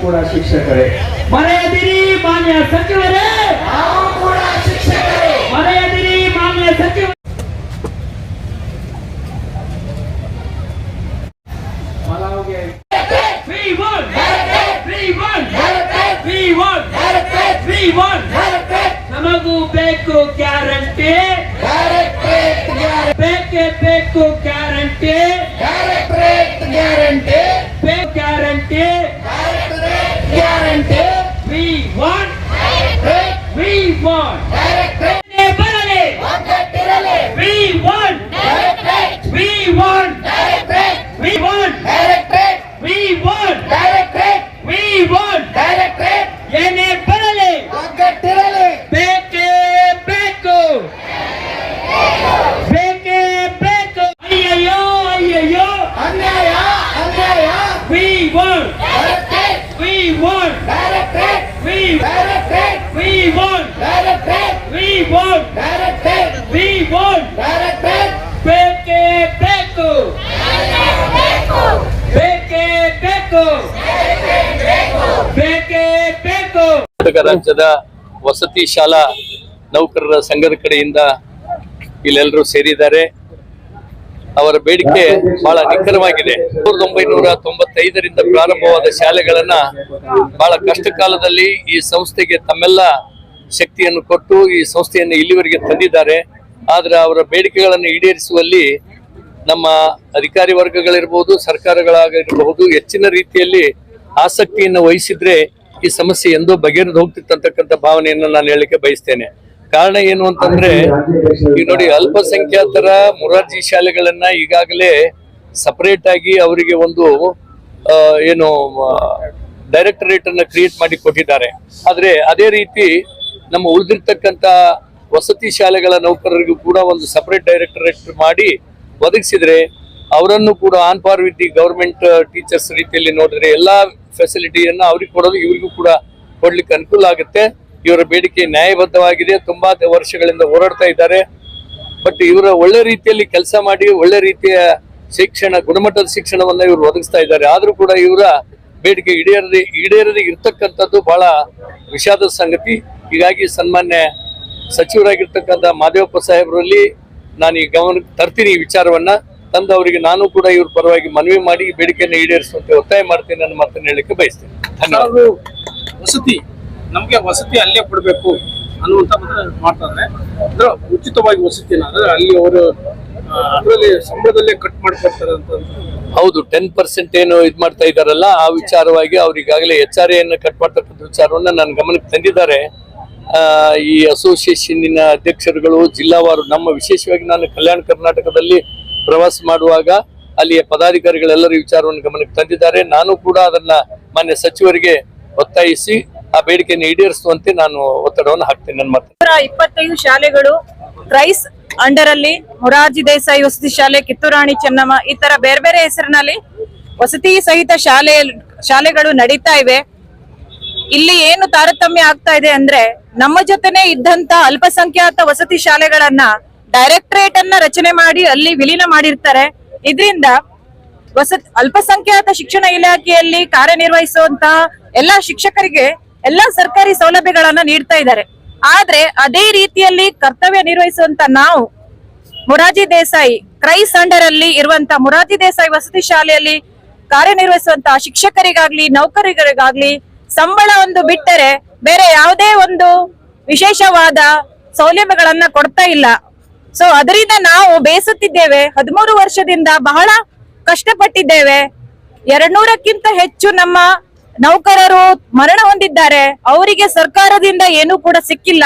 ಕೂಡ ಶಿಕ್ಷಕರೇ ಮರೆಯದಿರಿ ಮಾನ್ಯ ಸಚಿವರೇ ನಾವು ಕೂಡ ಶಿಕ್ಷಕರೇ ಮರೆಯದಿರಿ ಮಾನ್ಯ ಸಚಿವ ಪಲಾವ್ಗೆ We want! We want! We want! We want! ನಮಗೂ ಬೇಕು ಗ್ಯಾರಂಟಿ ಬೇಕೇ ಬೇಕು ಗ್ಯಾರಂಟಿ ಗ್ಯಾರಂಟಿ ಬೇಕು ಗ್ಯಾರಂಟಿ ಗ್ಯಾರಂಟಿ ರಾಜ್ಯದ ವಸತಿ ಶಾಲಾ ನೌಕರರ ಸಂಘದ ಕಡೆಯಿಂದ ಇಲ್ಲೆಲ್ಲರೂ ಸೇರಿದ್ದಾರೆ. ಅವರ ಬೇಡಿಕೆ ಬಹಳ ನಿಖರವಾಗಿದೆ. ಸಾವಿರದ ಒಂಬೈನೂರ ತೊಂಬತ್ತೈದರಿಂದ ಪ್ರಾರಂಭವಾದ ಶಾಲೆಗಳನ್ನ ಬಹಳ ಕಷ್ಟ ಕಾಲದಲ್ಲಿ ಈ ಸಂಸ್ಥೆಗೆ ತಮ್ಮೆಲ್ಲ ಶಕ್ತಿಯನ್ನು ಕೊಟ್ಟು ಈ ಸಂಸ್ಥೆಯನ್ನು ಇಲ್ಲಿವರೆಗೆ ತಂದಿದ್ದಾರೆ. ಆದರೆ ಅವರ ಬೇಡಿಕೆಗಳನ್ನು ಈಡೇರಿಸುವಲ್ಲಿ ನಮ್ಮ ಅಧಿಕಾರಿ ವರ್ಗಗಳಿರ್ಬೋದು, ಸರ್ಕಾರಗಳಾಗಿರಬಹುದು, ಹೆಚ್ಚಿನ ರೀತಿಯಲ್ಲಿ ಆಸಕ್ತಿಯನ್ನು ವಹಿಸಿದ್ರೆ ಈ ಸಮಸ್ಯೆ ಎಂದೋ ಬಗೆಹರಿದು ಹೋಗ್ತಿತ್ತಂತಕ್ಕಂಥ ಭಾವನೆಯನ್ನು ನಾನು ಹೇಳಲಿಕ್ಕೆ ಬಯಸ್ತೇನೆ. ಕಾರಣ ಏನು ಅಂತಂದ್ರೆ, ಈಗ ನೋಡಿ ಅಲ್ಪಸಂಖ್ಯಾತರ ಮುರಾರ್ಜಿ ಶಾಲೆಗಳನ್ನ ಈಗಾಗಲೇ ಸಪರೇಟ್ ಆಗಿ ಅವರಿಗೆ ಒಂದು ಏನು ಡೈರೆಕ್ಟರೇಟ್ ಅನ್ನ ಕ್ರಿಯೇಟ್ ಮಾಡಿ ಕೊಟ್ಟಿದ್ದಾರೆ. ಆದ್ರೆ ಅದೇ ರೀತಿ ನಮ್ಮ ಉಳಿದಿರ್ತಕ್ಕಂಥ ವಸತಿ ಶಾಲೆಗಳ ನೌಕರರಿಗೂ ಕೂಡ ಒಂದು ಸಪರೇಟ್ ಡೈರೆಕ್ಟರೇಟ್ ಮಾಡಿ ಒದಗಿಸಿದ್ರೆ, ಅವರನ್ನು ಕೂಡ ಆನ್ ಪಾರ್ ವಿತ್ ದಿ ಗವರ್ಮೆಂಟ್ ಟೀಚರ್ಸ್ ರೀತಿಯಲ್ಲಿ ನೋಡಿದ್ರೆ ಎಲ್ಲಾ ಫೆಸಿಲಿಟಿಯನ್ನ ಅವ್ರಿಗೆ ಕೊಡೋದು ಇವರಿಗೂ ಕೂಡ ಕೊಡ್ಲಿಕ್ಕೆ ಅನುಕೂಲ ಆಗುತ್ತೆ. ಇವರ ಬೇಡಿಕೆ ನ್ಯಾಯಬದ್ಧವಾಗಿದೆ. ತುಂಬಾ ವರ್ಷಗಳಿಂದ ಹೋರಾಡ್ತಾ ಇದ್ದಾರೆ. ಬಟ್ ಇವರ ಒಳ್ಳೆ ರೀತಿಯಲ್ಲಿ ಕೆಲಸ ಮಾಡಿ, ಒಳ್ಳೆ ರೀತಿಯ ಶಿಕ್ಷಣ, ಗುಣಮಟ್ಟದ ಶಿಕ್ಷಣವನ್ನ ಇವರು ಒದಗಿಸ್ತಾ ಇದ್ದಾರೆ. ಆದ್ರೂ ಕೂಡ ಇವರ ಬೇಡಿಕೆ ಈಡೇರದೆ ಈಡೇರದೆ ಇರ್ತಕ್ಕಂಥದ್ದು ಬಹಳ ವಿಷಾದ ಸಂಗತಿ. ಹೀಗಾಗಿ ಸನ್ಮಾನ್ಯ ಸಚಿವರಾಗಿರ್ತಕ್ಕಂಥ ಮಾದೇವಪ್ಪ ಸಾಹೇಬರಲ್ಲಿ ನಾನು ಈ ಗಮನಕ್ಕೆ ತರ್ತೀನಿ ಈ ವಿಚಾರವನ್ನ. ತಂದು ಅವರಿಗೆ ನಾನು ಕೂಡ ಇವ್ರ ಪರವಾಗಿ ಮನವಿ ಮಾಡಿ ಬೇಡಿಕೆಯನ್ನು ಈಡೇರಿಸುವಂತೆ ಒತ್ತಾಯ ಮಾಡ್ತೇನೆ ನನ್ನ ಮಾತನ್ನು ಹೇಳಲಿಕ್ಕೆ ಬಯಸ್ತೇನೆ. ಧನ್ಯವಾದ. ವಸತಿ ನಮ್ಗೆ ವಸತಿ ಅಲ್ಲೇ ಕೊಡಬೇಕು ಅನ್ನುವಂತ ಮಾಡ್ತಾರೆ ಅಂದ್ರೆ ಉಚಿತವಾಗಿ ವಸತಿನ ಅಂದ್ರೆ ಅಲ್ಲಿ ಅವರು ಅದರಲ್ಲಿ ಸಂಬಳದಲ್ಲೇ ಕಟ್ ಮಾಡ್ಕೊಡ್ತಾರೆ ಅಂತ ಹೌದು ಟೆನ್ ಪರ್ಸೆಂಟ್ ಏನು ಇದ್ ಮಾಡ್ತಾ ಇದ್ದಾರಲ್ಲ ಆ ವಿಚಾರವಾಗಿ ಅವ್ರಿಗಾಗಲೇ ಎಚ್ ಆರ್ ಎನ್ನು ಕಟ್ ಮಾಡ್ತಕ್ಕಂಥ ವಿಚಾರವನ್ನ ನನ್ನ ಗಮನಕ್ಕೆ ತಂದಿದ್ದಾರೆ. ಈ ಅಸೋಸಿಯೇಷನ್ನಿನ ಅಧ್ಯಕ್ಷರುಗಳು ಜಿಲ್ಲಾವಾರು ನಮ್ಮ ವಿಶೇಷವಾಗಿ ನಾನು ಕಲ್ಯಾಣ ಕರ್ನಾಟಕದಲ್ಲಿ ಪ್ರವಾಸ ಮಾಡುವಾಗ ಅಲ್ಲಿಯ ಪದಾಧಿಕಾರಿಗಳೆಲ್ಲರೂ ವಿಚಾರವನ್ನು ಗಮನಕ್ಕೆ ತಂದಿದ್ದಾರೆ. ನಾನು ಕೂಡ ಅದನ್ನ ಮಾನ್ಯ ಸಚಿವರಿಗೆ ಒತ್ತಾಯಿಸಿ ಆ ಬೇಡಿಕೆಯನ್ನು ಈಡೇರಿಸುವಂತೆ ನಾನು ಒತ್ತಡವನ್ನು ಹಾಕ್ತೇನೆ ನನ್ನ ಮಾತು ಇಪ್ಪತ್ತೈದು ಶಾಲೆಗಳು ಕ್ರೈಸ್ ಅಂಡರ್ ಅಲ್ಲಿ ಮೊರಾರ್ಜಿ ದೇಸಾಯಿ ವಸತಿ ಶಾಲೆ, ಕಿತ್ತೂರಾಣಿ ಚೆನ್ನಮ್ಮ ಈ ತರ ಬೇರೆ ಬೇರೆ ಹೆಸರಿನಲ್ಲಿ ವಸತಿ ಸಹಿತ ಶಾಲೆ ಶಾಲೆಗಳು ನಡೀತಾ ಇವೆ. ಇಲ್ಲಿ ಏನು ತಾರತಮ್ಯ ಆಗ್ತಾ ಇದೆ ಅಂದ್ರೆ ನಮ್ಮ ಜೊತೆನೆ ಇದ್ದಂತ ಅಲ್ಪಸಂಖ್ಯಾತ ವಸತಿ ಶಾಲೆಗಳನ್ನ ಡೈರೆಕ್ಟರೇಟ್ ಅನ್ನ ರಚನೆ ಮಾಡಿ ಅಲ್ಲಿ ವಿಲೀನ ಮಾಡಿರ್ತಾರೆ. ಇದರಿಂದ ವಸತಿ ಅಲ್ಪಸಂಖ್ಯಾತ ಶಿಕ್ಷಣ ಇಲಾಖೆಯಲ್ಲಿ ಕಾರ್ಯನಿರ್ವಹಿಸುವಂತಹ ಎಲ್ಲಾ ಶಿಕ್ಷಕರಿಗೆ ಎಲ್ಲಾ ಸರ್ಕಾರಿ ಸೌಲಭ್ಯಗಳನ್ನ ನೀಡ್ತಾ ಇದ್ದಾರೆ. ಆದ್ರೆ ಅದೇ ರೀತಿಯಲ್ಲಿ ಕರ್ತವ್ಯ ನಿರ್ವಹಿಸುವಂತ ನಾವು ಮುರಾಜಿ ದೇಸಾಯಿ ಕ್ರೈಸ್ ಅಂಡರ್ ಅಲ್ಲಿ ಇರುವಂತ ಮುರಾಜಿ ದೇಸಾಯಿ ವಸತಿ ಶಾಲೆಯಲ್ಲಿ ಕಾರ್ಯನಿರ್ವಹಿಸುವಂತಹ ಶಿಕ್ಷಕರಿಗಾಗ್ಲಿ, ನೌಕರಿಗಳಿಗಾಗ್ಲಿ ಸಂಬಳ ಒಂದು ಬಿಟ್ಟರೆ ಬೇರೆ ಯಾವುದೇ ಒಂದು ವಿಶೇಷವಾದ ಸೌಲಭ್ಯಗಳನ್ನ ಕೊಡ್ತಾ ಇಲ್ಲ. ಸೊ ಅದರಿಂದ ನಾವು ಬೇಸತ್ತಿದ್ದೇವೆ. ಹದಿಮೂರು ವರ್ಷದಿಂದ ಬಹಳ ಕಷ್ಟಪಟ್ಟಿದ್ದೇವೆ. ಎರಡ್ನೂರಕ್ಕಿಂತ ಹೆಚ್ಚು ನಮ್ಮ ನೌಕರರು ಮರಣ ಹೊಂದಿದ್ದಾರೆ. ಅವರಿಗೆ ಸರ್ಕಾರದಿಂದ ಏನೂ ಕೂಡ ಸಿಕ್ಕಿಲ್ಲ.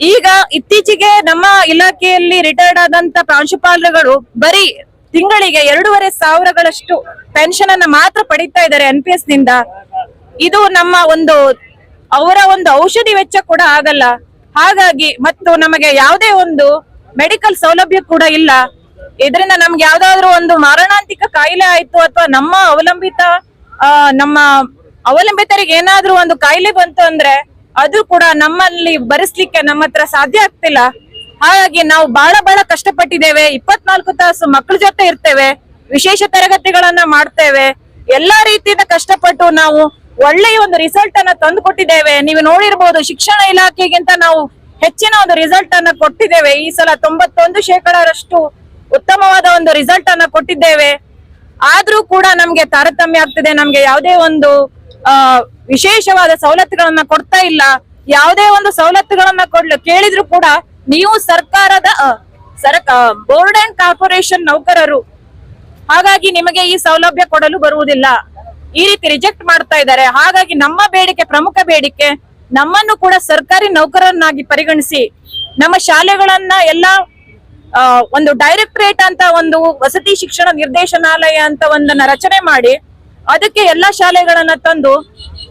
ಈಗ ಇತ್ತೀಚೆಗೆ ನಮ್ಮ ಇಲಾಖೆಯಲ್ಲಿ ರಿಟೈರ್ಡ್ ಆದಂತ ಪ್ರಾಂಶುಪಾಲರುಗಳು ಬರೀ ತಿಂಗಳಿಗೆ ಎರಡೂವರೆ ಸಾವಿರಗಳಷ್ಟು ಪೆನ್ಷನ್ ಅನ್ನ ಮಾತ್ರ ಪಡಿತಾ ಇದ್ದಾರೆ ಎನ್ ಪಿ ಎಸ್ನಿಂದ. ಇದು ನಮ್ಮ ಒಂದು, ಅವರ ಒಂದು ಔಷಧಿ ವೆಚ್ಚ ಕೂಡ ಆಗಲ್ಲ. ಹಾಗಾಗಿ ಮತ್ತು ನಮಗೆ ಯಾವುದೇ ಒಂದು ಮೆಡಿಕಲ್ ಸೌಲಭ್ಯ ಕೂಡ ಇಲ್ಲ. ಇದರಿಂದ ನಮ್ಗೆ ಯಾವ್ದಾದ್ರು ಒಂದು ಮಾರಣಾಂತಿಕ ಕಾಯಿಲೆ ಆಯ್ತು ಅಥವಾ ನಮ್ಮ ಅವಲಂಬಿತ ನಮ್ಮ ಅವಲಂಬಿತರಿಗೆ ಏನಾದ್ರೂ ಒಂದು ಕಾಯಿಲೆ ಬಂತು ಅಂದ್ರೆ ಅದು ಕೂಡ ನಮ್ಮಲ್ಲಿ ಭರಿಸ್ಲಿಕ್ಕೆ ನಮ್ಮ ಹತ್ರ ಸಾಧ್ಯ ಆಗ್ತಿಲ್ಲ. ಹಾಗಾಗಿ ನಾವು ಬಹಳ ಬಹಳ ಕಷ್ಟಪಟ್ಟಿದ್ದೇವೆ. ಇಪ್ಪತ್ನಾಲ್ಕು ತಾಸು ಮಕ್ಕಳ ಜೊತೆ ಇರ್ತೇವೆ. ವಿಶೇಷ ತರಗತಿಗಳನ್ನ ಮಾಡ್ತೇವೆ. ಎಲ್ಲಾ ರೀತಿಯಿಂದ ಕಷ್ಟಪಟ್ಟು ನಾವು ಒಳ್ಳೆಯ ಒಂದು ರಿಸಲ್ಟ್ ಅನ್ನ ತಂದು ಕೊಟ್ಟಿದ್ದೇವೆ ನೀವು ನೋಡಿರ್ಬೋದು ಶಿಕ್ಷಣ ಇಲಾಖೆಗಿಂತ ನಾವು ಹೆಚ್ಚಿನ ಒಂದು ರಿಸಲ್ಟ್ ಅನ್ನ ಕೊಟ್ಟಿದ್ದೇವೆ. ಈ ಸಲ ತೊಂಬತ್ತೊಂದು ಶೇಕಡರಷ್ಟು ಉತ್ತಮವಾದ ಒಂದು ರಿಸಲ್ಟ್ ಅನ್ನ ಕೊಟ್ಟಿದ್ದೇವೆ. ಆದ್ರೂ ಕೂಡ ನಮ್ಗೆ ತಾರತಮ್ಯ ಆಗ್ತಿದೆ. ನಮ್ಗೆ ಯಾವುದೇ ಒಂದು ವಿಶೇಷವಾದ ಸವಲತ್ತುಗಳನ್ನ ಕೊಡ್ತಾ ಇಲ್ಲ. ಯಾವುದೇ ಒಂದು ಸವಲತ್ತುಗಳನ್ನ ಕೊಡ್ಲು, ಕೇಳಿದ್ರು ಕೂಡ ನೀವು ಸರ್ಕಾರದ ಸರಕ ಬೋರ್ಡ್ ಅಂಡ್ ಕಾರ್ಪೊರೇಷನ್ ನೌಕರರು. ಹಾಗಾಗಿ ನಿಮಗೆ ಈ ಸೌಲಭ್ಯ ಕೊಡಲು ಬರುವುದಿಲ್ಲ. ಈ ರೀತಿ ರಿಜೆಕ್ಟ್ ಮಾಡ್ತಾ ಇದ್ದಾರೆ. ಹಾಗಾಗಿ ನಮ್ಮ ಬೇಡಿಕೆ, ಪ್ರಮುಖ ಬೇಡಿಕೆ ನಮ್ಮನ್ನು ಕೂಡ ಸರ್ಕಾರಿ ನೌಕರರನ್ನಾಗಿ ಪರಿಗಣಿಸಿ ನಮ್ಮ ಶಾಲೆಗಳನ್ನ ಎಲ್ಲ ಒಂದು ಡೈರೆಕ್ಟರೇಟ್ ಅಂತ ಒಂದು ವಸತಿ ಶಿಕ್ಷಣ ನಿರ್ದೇಶನಾಲಯ ಅಂತ ಒಂದನ್ನ ರಚನೆ ಮಾಡಿ ಅದಕ್ಕೆ ಎಲ್ಲಾ ಶಾಲೆಗಳನ್ನ ತಂದು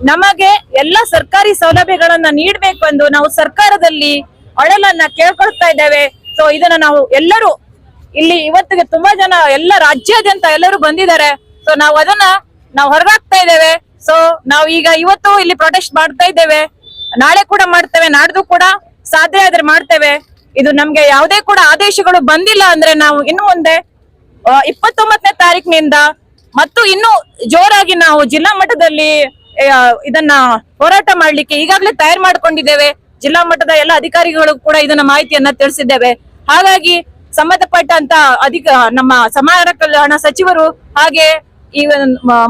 ನಮಗೆ ಎಲ್ಲ ಸರ್ಕಾರಿ ಸೌಲಭ್ಯಗಳನ್ನ ನೀಡಬೇಕು ಎಂದು ನಾವು ಸರ್ಕಾರದಲ್ಲಿ ಅಳಲನ್ನ ಕೇಳ್ಕೊಳ್ತಾ ಇದ್ದೇವೆ. ಸೊ ಇದನ್ನ ನಾವು ಎಲ್ಲರೂ ಇಲ್ಲಿ ಇವತ್ತಿಗೆ ತುಂಬಾ ಜನ ಎಲ್ಲ ರಾಜ್ಯಾದ್ಯಂತ ಎಲ್ಲರೂ ಬಂದಿದ್ದಾರೆ. ಸೊ ನಾವು ಅದನ್ನ ನಾವು ಹೊರಗಾಗ್ತಾ ಇದ್ದೇವೆ. ಸೊ ನಾವು ಈಗ ಇವತ್ತು ಇಲ್ಲಿ ಪ್ರೊಟೆಸ್ಟ್ ಮಾಡ್ತಾ ಇದ್ದೇವೆ. ನಾಳೆ ಕೂಡ ಮಾಡ್ತೇವೆ, ನಾಡ್ದು ಕೂಡ ಸಾಧ್ಯ ಆದ್ರೆ ಮಾಡ್ತೇವೆ. ಇದು ನಮ್ಗೆ ಯಾವುದೇ ಕೂಡ ಆದೇಶಗಳು ಬಂದಿಲ್ಲ ಅಂದ್ರೆ ನಾವು ಇನ್ನು ಮುಂದೆ ಇಪ್ಪತ್ತೊಂಬತ್ತನೇ ತಾರೀಕಿನಿಂದ ಮತ್ತು ಇನ್ನು ಜೋರಾಗಿ ನಾವು ಜಿಲ್ಲಾ ಮಟ್ಟದಲ್ಲಿ ಇದನ್ನ ಹೋರಾಟ ಮಾಡ್ಲಿಕ್ಕೆ ಈಗಾಗಲೇ ತಯಾರು ಮಾಡ್ಕೊಂಡಿದ್ದೇವೆ. ಜಿಲ್ಲಾ ಮಟ್ಟದ ಎಲ್ಲ ಅಧಿಕಾರಿಗಳು ಕೂಡ ಇದನ್ನ ಮಾಹಿತಿಯನ್ನ ತಿಳಿಸಿದ್ದೇವೆ. ಹಾಗಾಗಿ ಸಂಬಂಧಪಟ್ಟಂತ ಅಧಿಕ, ನಮ್ಮ ಸಮಾಜ ಕಲ್ಯಾಣ ಸಚಿವರು ಹಾಗೆ ಈ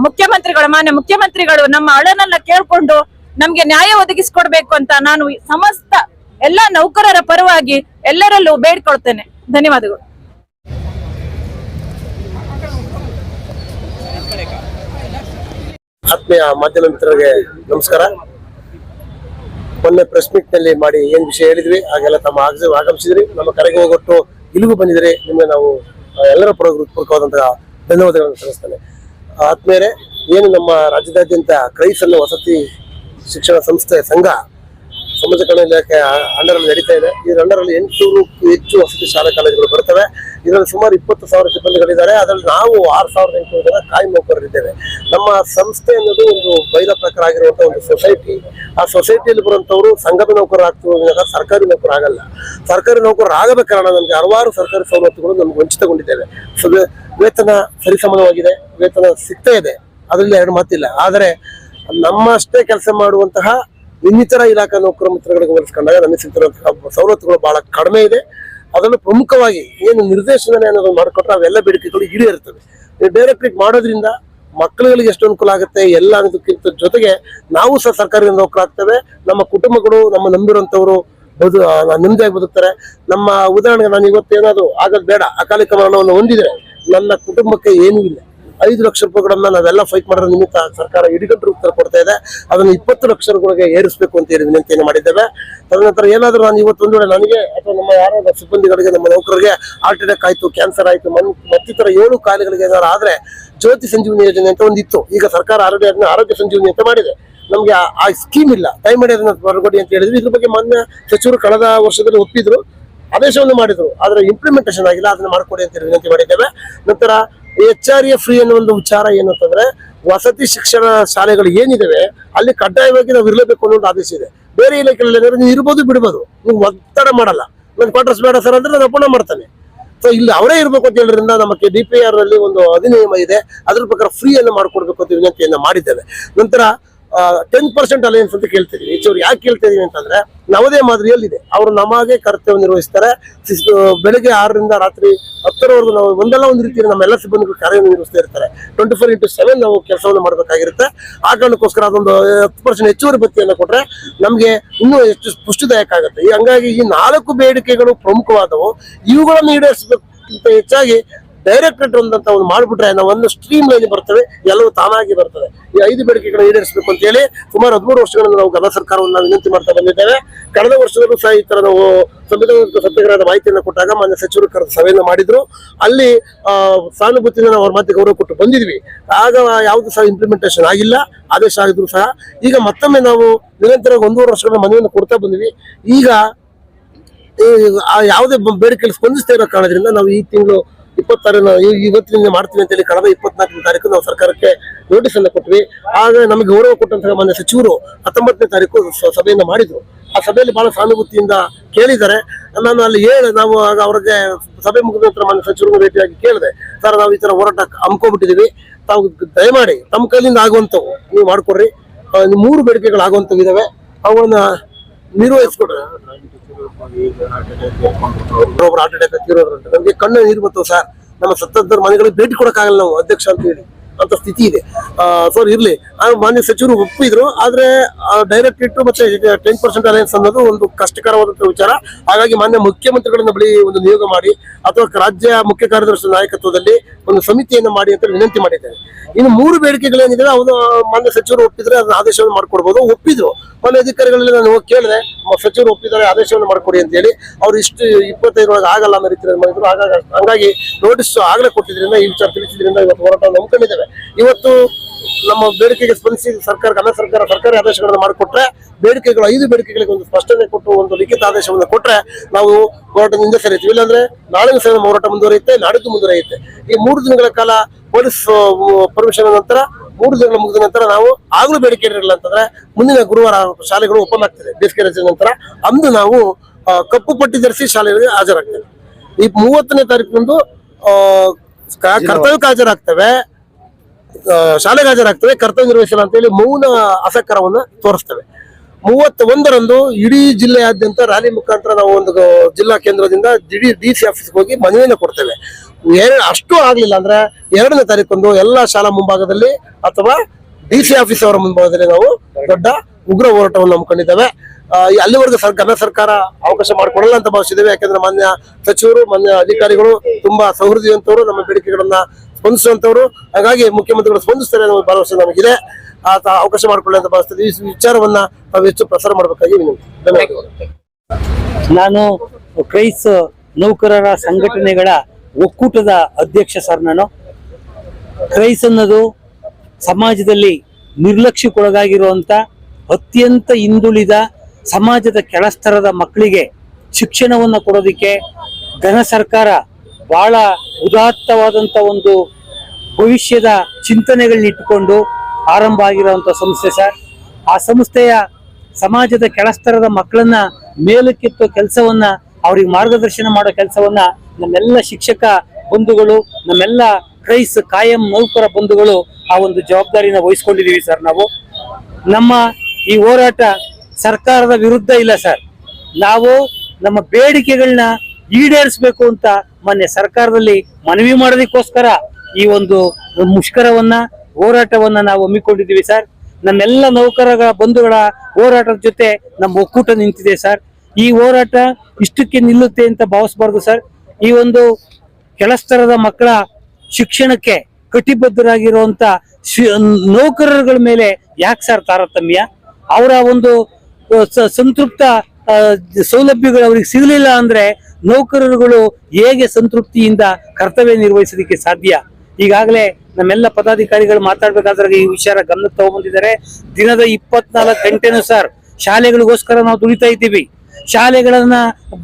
ಮುಖ್ಯಮಂತ್ರಿಗಳು, ಮಾನ್ಯ ಮುಖ್ಯಮಂತ್ರಿಗಳು ನಮ್ಮ ಅಳನನ್ನ ಕೇಳ್ಕೊಂಡು ನಮ್ಗೆ ನ್ಯಾಯ ಒದಗಿಸಿಕೊಡ್ಬೇಕು ಅಂತ ನಾನು ಸಮಸ್ತ ಎಲ್ಲ ನೌಕರರ ಪರವಾಗಿ ಎಲ್ಲರಲ್ಲೂ ಬೇಡ್ಕೊಳ್ತೇನೆ. ಧನ್ಯವಾದಗಳು. ಆತ್ಮೀಯ ಮಾಧ್ಯಮ ಮಿತ್ರರಿಗೆ ನಮಸ್ಕಾರ. ಮೊನ್ನೆ ಪ್ರೆಸ್ ಮೀಟ್ನಲ್ಲಿ ಮಾಡಿ ಏನ್ ವಿಷಯ ಹೇಳಿದ್ವಿ, ಹಾಗೆಲ್ಲ ತಮ್ಮ ಆಗಮಿಸಿದ್ರಿ. ನಮ್ಮ ಕರೆಗೆ ಹೋಗೊಟ್ಟು ಇಲ್ಲಿಗೂ ಬಂದಿದ್ರಿ ನಿಮಗೆ ನಾವು ಎಲ್ಲರ ಪೂರ್ವಕವಾದಂತಹ ಧನ್ಯವಾದಗಳನ್ನು ಸಲ್ಲಿಸ್ತೇನೆ. ಆತ್ಮೀಯರೇ, ಏನು ನಮ್ಮ ರಾಜ್ಯದಾದ್ಯಂತ ಕ್ರೈಸಲ್ಲ ವಸತಿ ಶಿಕ್ಷಣ ಸಂಸ್ಥೆ ಸಂಘ, ಸಮಾಜ ಕಲ್ಯಾಣ ಇಲಾಖೆ ಅಂಡರಲ್ಲಿ ನಡೀತಾ ಇದೆ. ಇದರ ಅಂಡರಲ್ಲಿ ಎಂಟುನೂರಕ್ಕೂ ಹೆಚ್ಚು ವಸತಿ ಶಾಲಾ ಕಾಲೇಜುಗಳು ಬರ್ತವೆ ಇದರಲ್ಲಿ ಸುಮಾರು ಇಪ್ಪತ್ತು ಸಾವಿರ ಸಿಬ್ಬಂದಿಗಳಿದ್ದಾರೆ. ಅದರಲ್ಲಿ ನಾವು ಆರು ಸಾವಿರದ ಎಂಟುನೂರು ಜನ ಕಾಯಿ ನೌಕರರಿದ್ದೇವೆ. ನಮ್ಮ ಸಂಸ್ಥೆ ಅನ್ನೋದು ಒಂದು ಬೈಲ ಪ್ರಕಾರ ಆಗಿರುವಂಥ ಒಂದು ಸೊಸೈಟಿ. ಆ ಸೊಸೈಟಿಯಲ್ಲಿ ಬರುವಂತವರು ಸಂಘದ ನೌಕರ ಆಗ್ತಿರುವಾಗ ಸರ್ಕಾರಿ ಆಗಲ್ಲ. ಸರ್ಕಾರಿ ಕಾರಣ ನಮಗೆ ಹಲವಾರು ಸರ್ಕಾರಿ ಸವಲತ್ತುಗಳು ನಮ್ಗೆ ವಂಚಿತಗೊಂಡಿದ್ದೇವೆ. ವೇತನ ಸರಿಸಮಾನವಾಗಿದೆ. ವೇತನ ಸಿಗ್ತಾ ಇದೆ. ಅದರಲ್ಲಿ ಎರಡು ಮಾತಿಲ್ಲ. ಆದರೆ ನಮ್ಮಷ್ಟೇ ಕೆಲಸ ಮಾಡುವಂತಹ ಇನ್ನಿತರ ಇಲಾಖಾ ನೌಕರ ಮಿತ್ರಗಳಿಗೆ ಹೋಲಿಸ್ಕೊಂಡಾಗ ನಮಗೆ ಸಿಗ್ತಿರುವಂತಹ ಸವಲತ್ತುಗಳು ಬಹಳ ಕಡಿಮೆ ಇದೆ. ಅದನ್ನು ಪ್ರಮುಖವಾಗಿ ಏನು ನಿರ್ದೇಶನ ಅನ್ನೋದನ್ನು ಮಾಡಿಕೊಟ್ರೆ ಅವೆಲ್ಲ ಬೇಡಿಕೆಗಳು ಈಡೇರ್ತವೆ ಡೈರೆಕ್ಟ್ ಮಾಡೋದ್ರಿಂದ ಮಕ್ಕಳುಗಳಿಗೆ ಎಷ್ಟು ಅನುಕೂಲ ಆಗುತ್ತೆ ಎಲ್ಲ ಅನ್ನೋದಕ್ಕಿಂತ ಜೊತೆಗೆ ನಾವು ಸಹ ಸರ್ಕಾರಿ ನೌಕರಾಗ್ತೇವೆ. ನಮ್ಮ ಕುಟುಂಬಗಳು ನಮ್ಮ ನಂಬಿರುವಂತವರು ಬದು ನೆಮ್ಮದಿಯಾಗಿ ಬದುಕ್ತಾರೆ. ನಮ್ಮ ಉದಾಹರಣೆಗೆ ನಾನು ಇವತ್ತು ಏನಾದ್ರು ಆಗೋದು ಬೇಡ. ಅಕಾಲಿಕ ಮರಣವನ್ನು ಹೊಂದಿದ್ರೆ ನನ್ನ ಕುಟುಂಬಕ್ಕೆ ಏನೂ ಇಲ್ಲ. ಐದು ಲಕ್ಷ ರೂಪಾಯಿಗಳನ್ನ ನಾವೆಲ್ಲ ಫೈಟ್ ಮಾಡೋದ್ರ ನಿಮಿತ್ತ ಸರ್ಕಾರ ಇಡಿಗಂಟು ಉತ್ತರ ಕೊಡ್ತಾ ಇದೆ. ಅದನ್ನು ಇಪ್ಪತ್ತು ಲಕ್ಷ ರೂಪಾಯಿಗೆ ಏರಿಸಬೇಕು ಅಂತ ಹೇಳಿ ವಿನಂತಿಯನ್ನು ಮಾಡಿದ್ದೇವೆ. ತದನಂತರ ಏನಾದರೂ ನಾನು ಇವತ್ತು ಒಂದು ವೇಳೆ ನನಗೆ ಅಥವಾ ನಮ್ಮ ಯಾರಾದ ಸಿಬ್ಬಂದಿಗಳಿಗೆ, ನಮ್ಮ ನೌಕರರಿಗೆ ಹಾರ್ಟ್ ಅಟ್ಯಾಕ್ ಆಯಿತು ಕ್ಯಾನ್ಸರ್ ಆಯಿತು, ಮನ್, ಮತ್ತಿತರ ಏಳು ಕಾಯಿಲೆಗಳಿಗೆ ಏನಾದ್ರು ಆದರೆ ಜ್ಯೋತಿ ಸಂಜೀವಿನಿ ಯೋಜನೆ ಅಂತ ಒಂದಿತ್ತು ಈಗ ಸರ್ಕಾರ ಆರೋಗ್ಯ ಆರೋಗ್ಯ ಸಂಜೀವಿನಿ ಅಂತ ಮಾಡಿದೆ. ನಮಗೆ ಆ- ಸ್ಕೀಮ್ ಇಲ್ಲ. ಟೈಮ್ ಮಾಡಿ ಅದನ್ನು ಬರಗೊಡಿ ಅಂತ ಹೇಳಿದ್ರು. ಇದ್ರ ಬಗ್ಗೆ ಮಾನ್ಯ ಸಚಿವರು ಕಳೆದ ವರ್ಷದಲ್ಲಿ ಒಪ್ಪಿದ್ರು. ಆದೇಶವನ್ನು ಮಾಡಿದ್ರು. ಆದರೆ ಇಂಪ್ಲಿಮೆಂಟೇಷನ್ ಆಗಿಲ್ಲ. ಅದನ್ನ ಮಾಡಿಕೊಡಿ ಅಂತ ವಿನಂತಿ ಮಾಡಿದ್ದೇವೆ. ನಂತರ ಎಚ್ ಆರ್ ಎ ಫ್ರೀ ಅನ್ನೋ ಒಂದು ವಿಚಾರ ಏನು ಅಂತಂದ್ರೆ, ವಸತಿ ಶಿಕ್ಷಣ ಶಾಲೆಗಳು ಏನಿದಾವೆ, ಅಲ್ಲಿ ಕಡ್ಡಾಯವಾಗಿ ನಾವು ಇರಲೇಬೇಕು ಅನ್ನೋ ಒಂದು ಆದೇಶ ಇದೆ. ಬೇರೆ ಇಲಾಖೆಗಳಲ್ಲಿ ಏನಾದ್ರು ನೀವು ಇರ್ಬೋದು, ಬಿಡ್ಬೋದು. ನೀವು ಒತ್ತಡ ಮಾಡಲ್ಲ. ನನ್ನ ಕ್ವಾರ್ಟರ್ಸ್ ಬೇಡ ಸರ್ ಅಂದ್ರೆ ನಾನು ಅಪೂರ್ಣ ಮಾಡ್ತಾನೆ. ಸೊ ಇಲ್ಲಿ ಅವರೇ ಇರಬೇಕು ಅಂತ ಹೇಳಿದ್ರಿಂದ ನಮಗೆ ಡಿ ಪಿ ಆರ್ ಅಲ್ಲಿ ಒಂದು ಅಧಿನಿಯಮ ಇದೆ. ಅದ್ರ ಪ್ರಕಾರ ಫ್ರೀ ಅನ್ನು ಮಾಡ್ಕೊಡ್ಬೇಕು ಅಂತ ವಿನಂತಿಯನ್ನು ಮಾಡಿದ್ದೇವೆ. ನಂತರ ಟೆನ್ ಪರ್ಸೆಂಟ್ ಅಲಯನ್ಸ್ ಅಂತ ಕೇಳ್ತಿದೀವಿ. ಹೆಚ್ಚು ಯಾಕೆ ಕೇಳ್ತಾ ಅಂತಂದ್ರೆ ನವದೇ ಮಾದರಿಯಲ್ಲಿದೆ. ಅವರು ನಮಗೆ ಕರ್ತವ್ಯ ನಿರ್ವಹಿಸ್ತಾರೆ. ಬೆಳಗ್ಗೆ ಆರರಿಂದ ರಾತ್ರಿ ಹತ್ತರವರೆಗೂ ನಾವು ಒಂದಲ್ಲ ಒಂದು ರೀತಿಯಲ್ಲಿ ನಮ್ಮೆಲ್ಲ ಸಿಬ್ಬಂದಿಗಳು ಕಾರ್ಯನಿರ್ವಹಿಸ್ತಾ ಇರ್ತಾರೆ. ಟ್ವೆಂಟಿ ಫೋರ್ ಇಂಟು ಸೆವೆನ್ ನಾವು ಕೆಲಸವನ್ನು ಮಾಡಬೇಕಾಗಿರುತ್ತೆ. ಆ ಕಾರಣಕ್ಕೋಸ್ಕರ ಅದೊಂದು ಹತ್ತು ಪರ್ಸೆಂಟ್ ಹೆಚ್ಚುವರಿ ಬತ್ತಿಯನ್ನು ಕೊಟ್ರೆ ನಮಗೆ ಇನ್ನೂ ಹೆಚ್ಚು ಪುಷ್ಟಿದಾಯಕ ಆಗುತ್ತೆ ಹಂಗಾಗಿ ಈ ನಾಲ್ಕು ಬೇಡಿಕೆಗಳು ಪ್ರಮುಖವಾದವು. ಇವುಗಳನ್ನು ಈಡೇರಿಸಬೇಕು ಹೆಚ್ಚಾಗಿ ಡೈರೆಕ್ಟರೇಟ್ ಅಂತ ಒಂದು ಮಾಡ್ಬಿಟ್ರೆ ನಾವು ಒಂದು ಸ್ಟ್ರೀಮ್ ಲೈನ್ ಬರ್ತವೆ ಎಲ್ಲವೂ ತಾನಾಗಿ ಬರ್ತದೆ ಈ ಐದು ಬೇಡಿಕೆಗಳನ್ನು ಈಡೇರಿಸಬೇಕು ಅಂತ ಹೇಳಿ ಸುಮಾರು ಹದಿಮೂರು ವರ್ಷಗಳಿಂದ ನಾವು ಗಣ ಸರ್ಕಾರವನ್ನು ನಾವು ವಿನಂತಿ ಮಾಡ್ತಾ ಬಂದಿದ್ದೇವೆ. ಕಳೆದ ವರ್ಷದಲ್ಲೂ ಸಹ ಈ ತರ ನಾವು ಸಂವಿಧಾನದ ಸತ್ಯಾಗ್ರಹದ ಮಾಹಿತಿಯನ್ನು ಕೊಟ್ಟಾಗ ಮಾನ್ಯ ಸಚಿವರು ಕರೆದ ಸಭೆಯನ್ನು ಮಾಡಿದ್ರು. ಅಲ್ಲಿ ಆ, ಸಾನುಭೂತಿಯಿಂದ ನಾವು ಅವ್ರ ಮಾತಿಗೆ ಗೌರವ ಕೊಟ್ಟು ಬಂದಿದ್ವಿ. ಆಗ ಯಾವುದು ಸಹ ಇಂಪ್ಲಿಮೆಂಟೇಷನ್ ಆಗಿಲ್ಲ ಆದೇಶ ಆಗಿದ್ರು ಸಹ. ಈಗ ಮತ್ತೊಮ್ಮೆ ನಾವು ನಿರಂತರವಾಗಿ ಒಂದೂವರೆ ವರ್ಷಗಳ ಮನವಿಯನ್ನು ಕೊಡ್ತಾ ಬಂದ್ವಿ. ಈಗ ಯಾವುದೇ ಬೇಡಿಕೆ ಬೇಡಿಕೆಯಲ್ಲಿ ಸ್ಪಂದಿಸ್ತಾ ಇರೋ ಕಾರಣದಿಂದ ನಾವು ಈ ತಿಂಗಳು ಇಪ್ಪತ್ತಾರನ ಇವತ್ತಿನಿಂದ ಮಾಡ್ತೀವಿ ಅಂತ ಹೇಳಿ ಕಳೆದ ಇಪ್ಪತ್ನಾಲ್ಕನೇ ತಾರೀಕು ನಾವು ಸರ್ಕಾರಕ್ಕೆ ನೋಟಿಸ್ ಅನ್ನ ಕೊಟ್ವಿ. ಆಗ ನಮಗೆ ಗೌರವ ಕೊಟ್ಟಂತಹ ಮಾನ್ಯ ಸಚಿವರು ಹತ್ತೊಂಬತ್ತನೇ ತಾರೀಕು ಸಭೆಯನ್ನು ಮಾಡಿದ್ರು. ಆ ಸಭೆಯಲ್ಲಿ ಬಹಳ ಸಾನುಭೂತಿಯಿಂದ ಕೇಳಿದ್ದಾರೆ. ನಾನು ಅಲ್ಲಿ ಹೇಳಿ, ನಾವು ಆಗ ಅವ್ರಿಗೆ ಸಭೆ ಮುಗಿದ ನಂತರ ಮಾನ್ಯ ಸಚಿವರನ್ನು ಭೇಟಿಯಾಗಿ ಕೇಳಿದೆ. ಸರ್, ನಾವು ಈ ತರ ಹೋರಾಟ ಹಮ್ಮಿಕೊಂಡ್ಬಿಟ್ಟಿದೀವಿ. ತಾವು ದಯಮಾಡಿ ತಮ್ಮ ಕೈಲಿಂದ ಆಗುವಂಥವು ನೀವು ಮಾಡ್ಕೊಡ್ರಿ. ಬೇಡಿಕೆಗಳು ಆಗುವಂಥವು ಇದಾವೆ. ಅವುಗಳನ್ನ ನಿರ್ವಹಿಸ್ಕೊಡ್ರೆ ನಮ್ಗೆ ಕಣ್ಣು ನೀರು ಬರ್ತವೆ ಸರ್. ನಮ್ಮ ಸತ್ತದ್ದರ ಮನೆಗಳಿಗೆ ಭೇಟಿ ಕೊಡಕ್ಕಾಗಲ್ಲ ನಾವು, ಅಧ್ಯಕ್ಷ ಅಂತ ಹೇಳಿ. ಅಂತ ಸ್ಥಿತಿ ಇದೆ. ಸರ್ ಇರ್ಲಿ. ಮಾನ್ಯ ಸಚಿವರು ಒಪ್ಪಿದ್ರು. ಆದ್ರೆ ಡೈರೆಕ್ಟ್ ಮತ್ತೆ ಟೆನ್ ಪರ್ಸೆಂಟ್ ಅಲಯನ್ಸ್ ಅನ್ನೋದು ಒಂದು ಕಷ್ಟಕರವಾದಂತಹ ವಿಚಾರ. ಹಾಗಾಗಿ ಮಾನ್ಯ ಮುಖ್ಯಮಂತ್ರಿಗಳನ್ನ ಬಳಿ ಒಂದು ನಿಯೋಗ ಮಾಡಿ ಅಥವಾ ರಾಜ್ಯ ಮುಖ್ಯ ಕಾರ್ಯದರ್ಶಿ ನಾಯಕತ್ವದಲ್ಲಿ ಒಂದು ಸಮಿತಿಯನ್ನು ಮಾಡಿ ಅಂತ ವಿನಂತಿ ಮಾಡಿದ್ದಾರೆ ಇನ್ನು ಮೂರು ಬೇಡಿಕೆಗಳೇನಿದೆ ಅವರು ಮಾನ್ಯ ಸಚಿವರು ಒಪ್ಪಿದ್ರೆ ಅದನ್ನ ಆದೇಶವನ್ನು ಮಾಡ್ಕೊಡ್ಬೋದು. ಒಪ್ಪಿದ್ರು. ಮಾನ್ಯ ಅಧಿಕಾರಿಗಳಲ್ಲಿ ನಾನು ಹೋಗಿ ಕೇಳಿದೆ. ಸಚಿವರು ಒಪ್ಪಿದ್ದಾರೆ, ಆದೇಶವನ್ನು ಮಾಡ್ಕೊಡಿ ಅಂತ ಹೇಳಿ. ಅವ್ರು ಇಷ್ಟು ಇಪ್ಪತ್ತೈದರೊಳಗೆ ಆಗಲ್ಲ ಅನ್ನೋ ರೀತಿಯಲ್ಲಿ ಮಾಡಿದ್ರು. ಹಾಗಾಗಿ, ಹಂಗಾಗಿ ನೋಟಿಸ್ ಆಗಲೇ ಕೊಟ್ಟಿದ್ರಿಂದ, ಈ ವಿಚಾರ ತಿಳಿಸಿದ್ರಿಂದ ಇವತ್ತು ಹೋರಾಟ ನಂಬ್ಕೊಂಡಿದ್ದೇವೆ ಇವತ್ತು ನಮ್ಮ ಬೇಡಿಕೆಗೆ ಸ್ಪಂದಿಸಿ ಸರ್ಕಾರ ಕನ್ನಡ ಸರ್ಕಾರ ಸರ್ಕಾರಿ ಆದೇಶಗಳನ್ನು ಮಾಡಿಕೊಟ್ರೆ ಬೇಡಿಕೆಗಳು ಐದು ಬೇಡಿಕೆಗಳಿಗೆ ಒಂದು ಸ್ಪಷ್ಟನೆ ಕೊಟ್ಟು ಒಂದು ಲಿಖಿತ ಆದೇಶವನ್ನು ಕೊಟ್ರೆ ನಾವು ಹೋರಾಟದಿಂದ ಸರಿತೀವಿ. ಇಲ್ಲಾಂದ್ರೆ ನಾಳೆ ಸಹ ಹೋರಾಟ ಮುಂದುವರಿಯುತ್ತೆ ನಾಡಿದ್ದು ಮುಂದುವರಿಯುತ್ತೆ. ಈ ಮೂರು ದಿನಗಳ ಕಾಲ ಪೊಲೀಸ್ ಪರ್ಮಿಷನ್ ನಂತರ ಮೂರು ದಿನಗಳ ಮುಗಿದ ನಂತರ ನಾವು ಆಗ್ಲೂ ಬೇಡಿಕೆ ಇರಲಿಲ್ಲ ಅಂತಂದ್ರೆ ಮುಂದಿನ ಗುರುವಾರ ಶಾಲೆಗಳು ಓಪನ್ ಆಗ್ತದೆ. ಬೇಸಿಗೆ ರಜೆ ನಂತರ ಅಂದು ನಾವು ಕಪ್ಪು ಪಟ್ಟಿ ಧರಿಸಿ ಶಾಲೆಗಳಿಗೆ ಹಾಜರಾಗ್ತೇವೆ. ಈ ಮೂವತ್ತನೇ ತಾರೀಕಿನಂದು ಕರ್ತವ್ಯಕ್ಕೆ ಹಾಜರಾಗ್ತೇವೆ. ಶಾಲೆಗೆ ಹಾಜರಾಗ್ತವೆ, ಕರ್ತವ್ಯ ನಿರ್ವಹಿಸಲ್ಲ ಅಂತ ಹೇಳಿ ಮೌನ ಅಸಕರವನ್ನು ತೋರಿಸ್ತವೆ. ಮೂವತ್ತ ಒಂದರಂದು ಇಡೀ ಜಿಲ್ಲೆಯಾದ್ಯಂತ ರ್ಯಾಲಿ ಮುಖಾಂತರ ನಾವು ಒಂದು ಜಿಲ್ಲಾ ಕೇಂದ್ರದಿಂದ ಇಡೀ ಡಿ ಸಿ ಆಫೀಸ್ಗೆ ಹೋಗಿ ಮನವಿಯನ್ನು ಕೊಡ್ತೇವೆ. ಎರಡು, ಅಷ್ಟು ಆಗಲಿಲ್ಲ ಅಂದ್ರೆ ಎರಡನೇ ತಾರೀಕೊಂದು ಎಲ್ಲಾ ಶಾಲಾ ಮುಂಭಾಗದಲ್ಲಿ ಅಥವಾ ಡಿ ಸಿ ಆಫೀಸ್ ಅವರ ಮುಂಭಾಗದಲ್ಲಿ ನಾವು ದೊಡ್ಡ ಉಗ್ರ ಹೋರಾಟವನ್ನು ಹಮ್ಮಿಕೊಂಡಿದ್ದೇವೆ. ಅಲ್ಲಿವರೆಗೂ ಸರ್ ಕನ್ನಡ ಸರ್ಕಾರ ಅವಕಾಶ ಮಾಡಿಕೊಡಲ್ಲ ಅಂತ ಭಾವಿಸಿದ್ದೇವೆ. ಯಾಕಂದ್ರೆ ಮಾನ್ಯ ಸಚಿವರು, ಮಾನ್ಯ ಅಧಿಕಾರಿಗಳು ತುಂಬಾ ಸೌಹೃದವಂತವರು ನಮ್ಮ ಬೇಡಿಕೆಗಳನ್ನ ಸ್ಪಂದಿಸುವಂತವರು ಹಾಗಾಗಿ ಮುಖ್ಯಮಂತ್ರಿಗಳು ಸ್ಪಂದಿಸ್ತಾರೆ ಅನ್ನೋ ಭರವಸೆ ನಮಗಿದೆ. ಆತ ಅವಕಾಶ ಮಾಡಿಕೊಳ್ಳಿ ಅಂತ ಭಾವಿಸ್ತೀವಿ. ಈ ವಿಚಾರವನ್ನ ನಾವು ಹೆಚ್ಚು ಪ್ರಸಾರ ಮಾಡಬೇಕಾಗಿ ಧನ್ಯವಾದಗಳು. ನಾನು ಕ್ರೈಸ್ ನೌಕರರ ಸಂಘಟನೆಗಳ ಒಕ್ಕೂಟದ ಅಧ್ಯಕ್ಷ ಸರ್ ನಾನು. ಕ್ರೈಸ್ ಅನ್ನೋದು ಸಮಾಜದಲ್ಲಿ ನಿರ್ಲಕ್ಷ್ಯಕ್ಕೊಳಗಾಗಿರುವಂತ ಅತ್ಯಂತ ಹಿಂದುಳಿದ ಸಮಾಜದ ಕೆಳಸ್ತರದ ಮಕ್ಕಳಿಗೆ ಶಿಕ್ಷಣವನ್ನು ಕೊಡೋದಕ್ಕೆ ಘನ ಸರ್ಕಾರ ಬಹಳ ಉದಾತ್ತವಾದಂತ ಒಂದು ಭವಿಷ್ಯದ ಚಿಂತನೆಗಳನ್ನ ಇಟ್ಟುಕೊಂಡು ಆರಂಭ ಆಗಿರುವಂತ ಸಂಸ್ಥೆ ಸರ್. ಆ ಸಂಸ್ಥೆಯ ಸಮಾಜದ ಕೆಳಸ್ತರದ ಮಕ್ಕಳನ್ನ ಮೇಲಕ್ಕೆತ್ತೋ ಕೆಲಸವನ್ನ, ಅವ್ರಿಗೆ ಮಾರ್ಗದರ್ಶನ ಮಾಡೋ ಕೆಲಸವನ್ನ ನಮ್ಮೆಲ್ಲ ಶಿಕ್ಷಕ ಬಂಧುಗಳು, ನಮ್ಮೆಲ್ಲ ಕ್ರೈಸ್ ಕಾಯಂ ನೌಕರ ಬಂಧುಗಳು ಆ ಒಂದು ಜವಾಬ್ದಾರಿನ ವಹಿಸ್ಕೊಂಡಿದೀವಿ ಸರ್ ನಾವು. ನಮ್ಮ ಈ ಹೋರಾಟ ಸರ್ಕಾರದ ವಿರುದ್ಧ ಇಲ್ಲ ಸರ್. ನಾವು ನಮ್ಮ ಬೇಡಿಕೆಗಳನ್ನ ಈಡೇರಿಸಬೇಕು ಅಂತ ಮೊನ್ನೆ ಸರ್ಕಾರದಲ್ಲಿ ಮನವಿ ಮಾಡೋದಕ್ಕೋಸ್ಕರ ಈ ಒಂದು ಮುಷ್ಕರವನ್ನ, ಹೋರಾಟವನ್ನ ನಾವು ಹಮ್ಮಿಕೊಂಡಿದ್ದೀವಿ ಸರ್. ನಮ್ಮೆಲ್ಲ ನೌಕರರ ಬಂಧುಗಳ ಹೋರಾಟದ ಜೊತೆ ನಮ್ಮ ಒಕ್ಕೂಟ ನಿಂತಿದೆ ಸರ್. ಈ ಹೋರಾಟ ಇಷ್ಟಕ್ಕೆ ನಿಲ್ಲುತ್ತೆ ಅಂತ ಭಾವಿಸಬಾರ್ದು ಸರ್. ಈ ಒಂದು ಕೆಳಸ್ತರದ ಮಕ್ಕಳ ಶಿಕ್ಷಣಕ್ಕೆ ಕಟಿಬದ್ಧರಾಗಿರುವಂತ ನೌಕರರುಗಳ ಮೇಲೆ ಯಾಕೆ ಸರ್ ತಾರತಮ್ಯ? ಅವರ ಒಂದು ಸಂತೃಪ್ತ ಸೌಲಭ್ಯಗಳು ಅವ್ರಿಗೆ ಸಿಗಲಿಲ್ಲ ಅಂದ್ರೆ ನೌಕರರುಗಳು ಹೇಗೆ ಸಂತೃಪ್ತಿಯಿಂದ ಕರ್ತವ್ಯ ನಿರ್ವಹಿಸೋದಕ್ಕೆ ಸಾಧ್ಯ? ಈಗಾಗಲೇ ನಮ್ಮೆಲ್ಲ ಪದಾಧಿಕಾರಿಗಳು ಮಾತಾಡ್ಬೇಕಾದ್ರೆ ಈ ವಿಚಾರ ಗಮನಕ್ಕೆ ತಗೊಂಡ್ಬಂದಿದ್ದಾರೆ ದಿನದ ಇಪ್ಪತ್ನಾಲ್ಕು ಗಂಟೆನೂ ಸರ್ ಶಾಲೆಗಳಿಗೋಸ್ಕರ ನಾವು ದುಡಿತಾ ಇದ್ದೀವಿ. ಶಾಲೆಗಳನ್ನ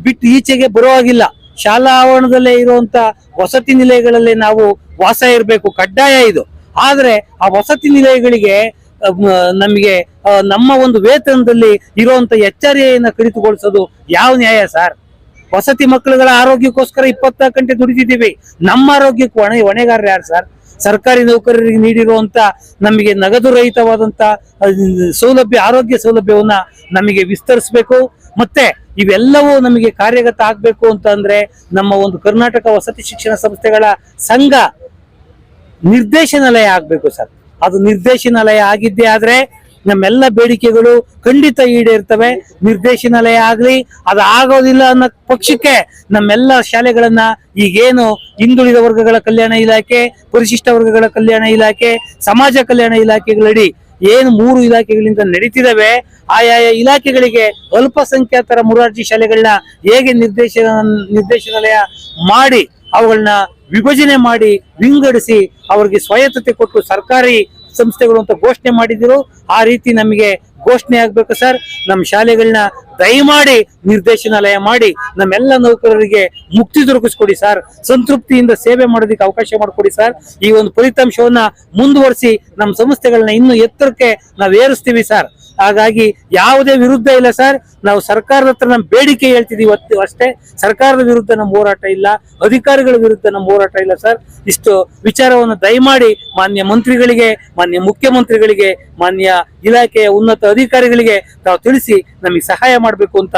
ಬಿಟ್ಟು ಈಚೆಗೆ ಬರೋ ಹಾಗಿಲ್ಲ ಶಾಲಾ ಆವರಣದಲ್ಲೇ ಇರುವಂತ ವಸತಿ ನಿಲಯಗಳಲ್ಲಿ ನಾವು ವಾಸ ಇರಬೇಕು, ಕಡ್ಡಾಯ ಇದು. ಆದ್ರೆ ಆ ವಸತಿ ನಿಲಯಗಳಿಗೆ ನಮಗೆ ನಮ್ಮ ಒಂದು ವೇತನದಲ್ಲಿ ಇರುವಂತ ಎಚ್ಚರಿಕೆಯನ್ನ ಕಡಿತಗೊಳಿಸೋದು ಯಾವ ನ್ಯಾಯ ಸರ್? ವಸತಿ ಮಕ್ಕಳುಗಳ ಆರೋಗ್ಯಕ್ಕೋಸ್ಕರ ಇಪ್ಪತ್ನಾಲ್ಕು ಗಂಟೆ ದುಡಿದಿದ್ದೀವಿ. ನಮ್ಮ ಆರೋಗ್ಯಕ್ಕೂ ಹೊಣೆ ಹೊಣೆಗಾರರು ಯಾರು ಸರ್? ಸರ್ಕಾರಿ ನೌಕರರಿಗೆ ನೀಡಿರುವಂತ ನಮಗೆ ನಗದು ರಹಿತವಾದಂತ ಸೌಲಭ್ಯ, ಆರೋಗ್ಯ ಸೌಲಭ್ಯವನ್ನ ನಮಗೆ ವಿಸ್ತರಿಸಬೇಕು. ಮತ್ತೆ ಇವೆಲ್ಲವೂ ನಮಗೆ ಕಾರ್ಯಗತ ಆಗ್ಬೇಕು ಅಂತ ಅಂದ್ರೆ ನಮ್ಮ ಒಂದು ಕರ್ನಾಟಕ ವಸತಿ ಶಿಕ್ಷಣ ಸಂಸ್ಥೆಗಳ ಸಂಘ ನಿರ್ದೇಶನಾಲಯ ಆಗ್ಬೇಕು ಸರ್. ಅದು ನಿರ್ದೇಶನಾಲಯ ಆಗಿದ್ದೇ ಆದ್ರೆ ನಮ್ಮೆಲ್ಲ ಬೇಡಿಕೆಗಳು ಖಂಡಿತ ಈಡೇರ್ತವೆ. ನಿರ್ದೇಶನಾಲಯ ಆಗ್ಲಿ, ಅದು ಆಗೋದಿಲ್ಲ ಅನ್ನೋ ಪಕ್ಷಕ್ಕೆ ನಮ್ಮೆಲ್ಲ ಶಾಲೆಗಳನ್ನ ಈಗೇನು ಹಿಂದುಳಿದ ವರ್ಗಗಳ ಕಲ್ಯಾಣ ಇಲಾಖೆ, ಪರಿಶಿಷ್ಟ ವರ್ಗಗಳ ಕಲ್ಯಾಣ ಇಲಾಖೆ, ಸಮಾಜ ಕಲ್ಯಾಣ ಇಲಾಖೆಗಳಡಿ ಏನು ಮೂರು ಇಲಾಖೆಗಳಿಂದ ನಡೀತಿದಾವೆ, ಆಯಾಯ ಇಲಾಖೆಗಳಿಗೆ ಅಲ್ಪಸಂಖ್ಯಾತರ ಮುರಾರ್ಜಿ ಶಾಲೆಗಳನ್ನ ಹೇಗೆ ನಿರ್ದೇಶನ, ನಿರ್ದೇಶನಾಲಯ ಮಾಡಿ ಅವುಗಳನ್ನ ವಿಭಜನೆ ಮಾಡಿ ವಿಂಗಡಿಸಿ ಅವರಿಗೆ ಸ್ವಾಯತ್ತತೆ ಕೊಟ್ಟು ಸರ್ಕಾರಿ ಸಂಸ್ಥೆಗಳು ಅಂತ ಘೋಷಣೆ ಮಾಡಿದಿರೋ ಆ ರೀತಿ ನಮಗೆ ಘೋಷಣೆ ಆಗ್ಬೇಕು ಸರ್. ನಮ್ಮ ಶಾಲೆಗಳನ್ನ ದಯಮಾಡಿ ನಿರ್ದೇಶನಾಲಯ ಮಾಡಿ ನಮ್ಮೆಲ್ಲ ನೌಕರರಿಗೆ ಮುಕ್ತಿ ದೊರಕಿಸ್ಕೊಡಿ ಸರ್. ಸಂತೃಪ್ತಿಯಿಂದ ಸೇವೆ ಮಾಡೋದಕ್ಕೆ ಅವಕಾಶ ಮಾಡಿಕೊಡಿ ಸರ್. ಈ ಒಂದು ಫಲಿತಾಂಶವನ್ನ ಮುಂದುವರಿಸಿ ನಮ್ಮ ಸಂಸ್ಥೆಗಳನ್ನ ಇನ್ನೂ ಎತ್ತರಕ್ಕೆ ನಾವು ಏರಿಸ್ತೀವಿ ಸರ್. ಹಾಗಾಗಿ ಯಾವುದೇ ವಿರುದ್ಧ ಇಲ್ಲ ಸರ್. ನಾವು ಸರ್ಕಾರದ ಹತ್ರ ನಮ್ಮ ಬೇಡಿಕೆ ಹೇಳ್ತಿದೀವಿ ಇವತ್ತು ಅಷ್ಟೇ. ಸರ್ಕಾರದ ವಿರುದ್ಧ ನಮ್ಮ ಹೋರಾಟ ಇಲ್ಲ. ಅಧಿಕಾರಿಗಳ ವಿರುದ್ಧ ನಮ್ಮ ಹೋರಾಟ ಇಲ್ಲ ಸರ್. ಇಷ್ಟು ವಿಚಾರವನ್ನು ದಯಮಾಡಿ ಮಾನ್ಯ ಮಂತ್ರಿಗಳಿಗೆ, ಮಾನ್ಯ ಮುಖ್ಯಮಂತ್ರಿಗಳಿಗೆ, ಮಾನ್ಯ ಇಲಾಖೆಯ ಉನ್ನತ ಅಧಿಕಾರಿಗಳಿಗೆ ತಾವು ತಿಳಿಸಿ ನಮಗೆ ಸಹಾಯ ಮಾಡಬೇಕು ಅಂತ